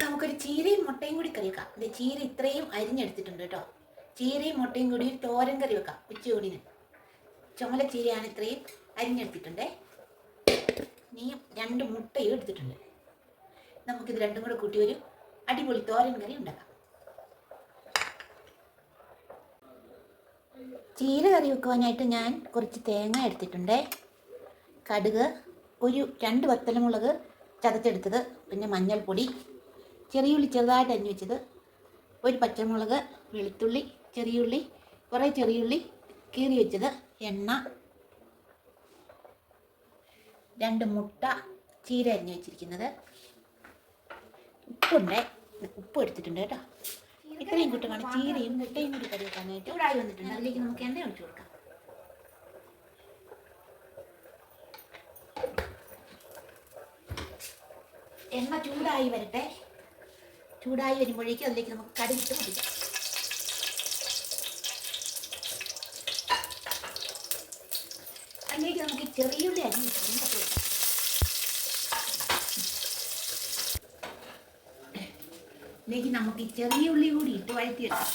നമുക്കൊരു ചീരയും മുട്ടയും കൂടി കറി വെക്കാം. ഇത് ചീര ഇത്രയും അരിഞ്ഞെടുത്തിട്ടുണ്ട് കേട്ടോ. ചീരയും മുട്ടയും കൂടി ഒരു തോരൻ കറി വെക്കാം ഉച്ചയോടിന് ചുമല ചീരയാണ് ഇത്രയും അരിഞ്ഞെടുത്തിട്ടുണ്ട്. നീ രണ്ട് മുട്ടയും എടുത്തിട്ടുണ്ട്. നമുക്കിത് രണ്ടും കൂടെ കൂട്ടി ഒരു അടിപൊളി തോരൻ കറി ഉണ്ടാക്കാം. ചീര കറി വെക്കുവാനായിട്ട് ഞാൻ കുറച്ച് തേങ്ങ എടുത്തിട്ടുണ്ട്. കടുക് ഒരു രണ്ട് വത്തലമുളക് ചതച്ചെടുത്തത് പിന്നെ മഞ്ഞൾപ്പൊടി ചെറിയുള്ളി ചെറുതായിട്ട് അരിഞ്ഞു വെച്ചത് ഒരു പച്ചമുളക് വെളുത്തുള്ളി ചെറിയുള്ളി കുറേ ചെറിയുള്ളി കീറി വെച്ചത് എണ്ണ രണ്ട് മുട്ട ചീര അരിഞ്ഞു വെച്ചിരിക്കുന്നത്. ഉപ്പുണ്ട്. ഉപ്പ് എടുത്തിട്ടുണ്ട് കേട്ടോ. ഇത്രയും കൂട്ടമാണ് ചീരയും മുട്ടയും കൂടി കറി വെക്കാനായിട്ട് ചൂടായി വന്നിട്ടുണ്ട്. അതിലേക്ക് നമുക്ക് എണ്ണ ഒഴിച്ചു കൊടുക്കാം. എണ്ണ ചൂടായി വരട്ടെ. ചൂടായി വരുമ്പോഴേക്കും അതിലേക്ക് നമുക്ക് കടുകിട്ട് പൊടിക്കാം. അതിലേക്ക് നമുക്ക് ചെറിയുള്ളി അരി ഇടാം. ഇതിലേക്ക് നമുക്ക് ചെറിയ ഉള്ളി കൂടി ഇട്ട് വഴറ്റിയെടുക്കാം.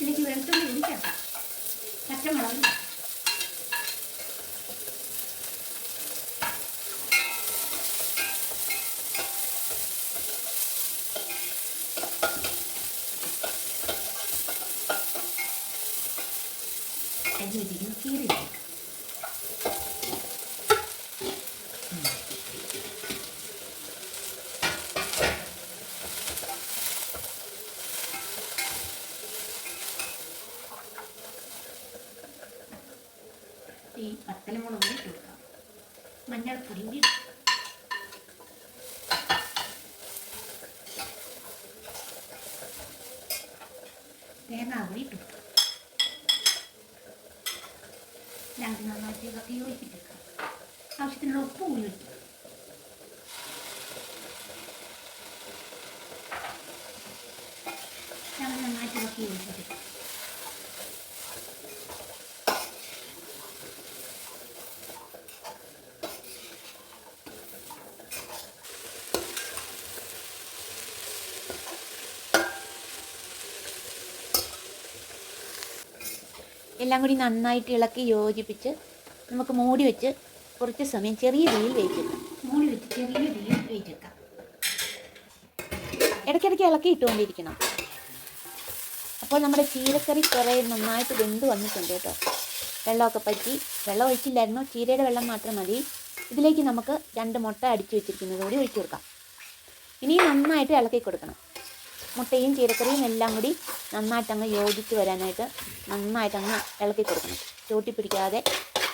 ഇതിലേക്ക് വെളുത്തുള്ളി കൂടി ചേർക്കാം. പച്ചമുളക് ഇടാം. അരിഞ്ഞ് ഈ പത്തലമുളക് കൂടി ഇട്ട് കൊടുക്കാം. മഞ്ഞൾപ്പൊടി കൂടി. തേങ്ങ കൂടി ഇട്ട് കൊടുക്കാം. രണ്ട് നന്നായിട്ട് ഇതൊക്കെ യോജിപ്പിച്ചെടുക്കാം. ആവശ്യത്തിനുള്ള ഉപ്പ് കൂടി വെക്കാം ഞങ്ങൾ നന്നായിട്ട് ഇതൊക്കെ യോജിപ്പിച്ചെടുക്കാം. എല്ലാം കൂടി നന്നായിട്ട് ഇളക്കി യോജിപ്പിച്ച് നമുക്ക് മൂടി വെച്ച് കുറച്ച് സമയം ചെറിയ തീയിൽ വേവിച്ചെടുക്കാം മൂടി വെച്ച് ചെറിയ തീയിൽ വേവിച്ചെടുക്കാം ഇടയ്ക്കിടയ്ക്ക് ഇളക്കി ഇട്ടുകൊണ്ടിരിക്കണം. അപ്പോൾ നമ്മുടെ ചീരക്കറി കുറേ നന്നായിട്ട് വെന്ത് വന്നിട്ടുണ്ട് കേട്ടോ. വെള്ളമൊക്കെ പറ്റി. വെള്ളം ഒഴിച്ചില്ലായിരുന്നു. ചീരയുടെ വെള്ളം മാത്രം മതി. ഇതിലേക്ക് നമുക്ക് രണ്ട് മുട്ട അടിച്ചു വെച്ചിരിക്കുന്നത് കൂടി ഒഴിച്ചു കൊടുക്കാം. ഇനി നന്നായിട്ട് ഇളക്കി കൊടുക്കണം. മുട്ടയും ചീരക്കറിയും എല്ലാം കൂടി നന്നായിട്ട് അങ്ങ് യോജിച്ച് വരാനായിട്ട് നന്നായിട്ട് അങ്ങ് ഇളക്കി കൊടുക്കണം. ചൂട്ടി പിടിക്കാതെ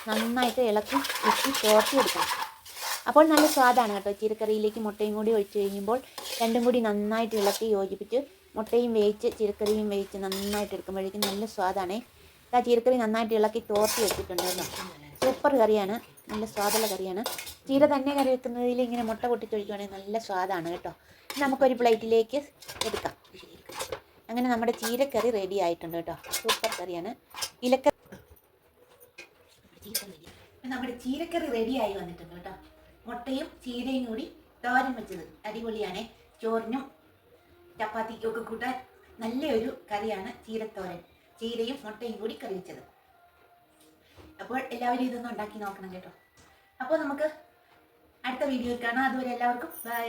നന്നായിട്ട് ഇളക്കി ഇട്ടി ചോർത്തി എടുക്കണം അപ്പോൾ നല്ല സ്വാദാണ് കേട്ടോ ചീരക്കറിയിലേക്ക് മുട്ടയും കൂടി ഒഴിച്ച് കഴിയുമ്പോൾ രണ്ടും കൂടി നന്നായിട്ട് ഇളക്കി യോജിപ്പിച്ച് മുട്ടയും വേവിച്ച് ചീരക്കറിയും വേവിച്ച് നന്നായിട്ട് എടുക്കുമ്പോഴേക്കും നല്ല സ്വാദാണേ. ആ ചീരക്കറി നന്നായിട്ട് ഇളക്കി തോർത്തി വെച്ചിട്ടുണ്ട് കേട്ടോ കറിയാണ്. നല്ല സ്വാദുള്ള കറിയാണ്. ചീര തന്നെ കറി വെക്കുന്നതിൽ ഇങ്ങനെ മുട്ട പൊട്ടിച്ചൊഴിക്കുകയാണെങ്കിൽ നല്ല സ്വാദാണ് കേട്ടോ. നമുക്കൊരു പ്ലേറ്റിലേക്ക് എടുക്കാം. അങ്ങനെ നമ്മുടെ ചീരക്കറി റെഡി ആയിട്ടുണ്ട് കേട്ടോ. സൂപ്പർ കറിയാണ്. ഇലക്കറി നമ്മുടെ ചീരക്കറി റെഡി ആയി വന്നിട്ടുണ്ട് കേട്ടോ. മുട്ടയും ചീരയും കൂടി തോരൻ വെച്ചത് അടിപൊളിയാണ്. ചോറിനും ചപ്പാത്തിക്കും ഒക്കെ കൂട്ടാൻ നല്ലൊരു കറിയാണ് ചീരത്തോരൻ. ചീരയും മുട്ടയും കൂടി കറി വെച്ചത്. അപ്പോൾ എല്ലാവരും ഇതൊന്നും ഉണ്ടാക്കി നോക്കണം കേട്ടോ. അപ്പോൾ നമുക്ക് അടുത്ത വീഡിയോയിൽ കാണാം. അതുവരെ എല്ലാവർക്കും ബൈ